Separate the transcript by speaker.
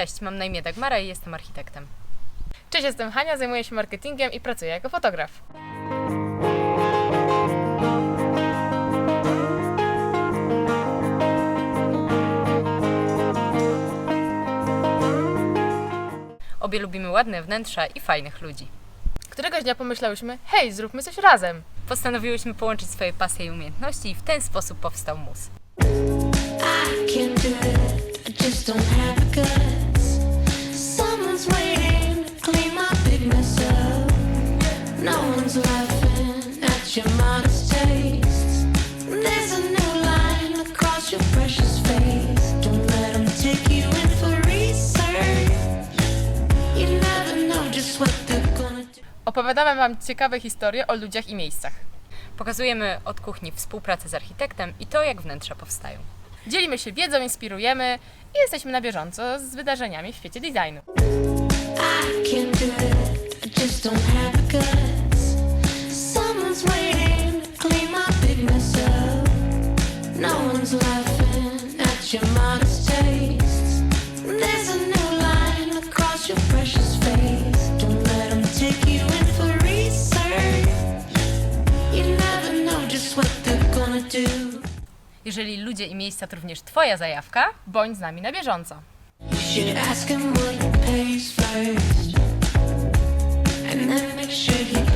Speaker 1: Cześć, mam na imię Dagmara i jestem architektem.
Speaker 2: Cześć, jestem Hania, zajmuję się marketingiem i pracuję jako fotograf.
Speaker 1: Obie lubimy ładne wnętrza i fajnych ludzi.
Speaker 2: Któregoś dnia pomyślałyśmy, hej, zróbmy coś razem.
Speaker 1: Postanowiłyśmy połączyć swoje pasje i umiejętności i w ten sposób powstał mus.
Speaker 3: I can do One's laughing at your modest tastes. There's a new line across your precious face. Don't let 'em take you in for research. You never know just what they're gonna do.
Speaker 2: Opowiadamy Wam ciekawe historie o ludziach i miejscach.
Speaker 1: Pokazujemy od kuchni współpracę z architektem i to, jak wnętrza powstają.
Speaker 2: Dzielimy się wiedzą, inspirujemy i jesteśmy na bieżąco z wydarzeniami w świecie designu.
Speaker 3: I can do it.
Speaker 1: Jeżeli ludzie i miejsca to również Twoja zajawka,
Speaker 2: Bądź z nami na bieżąco.
Speaker 3: Should ask him what pays first. And then make sure he.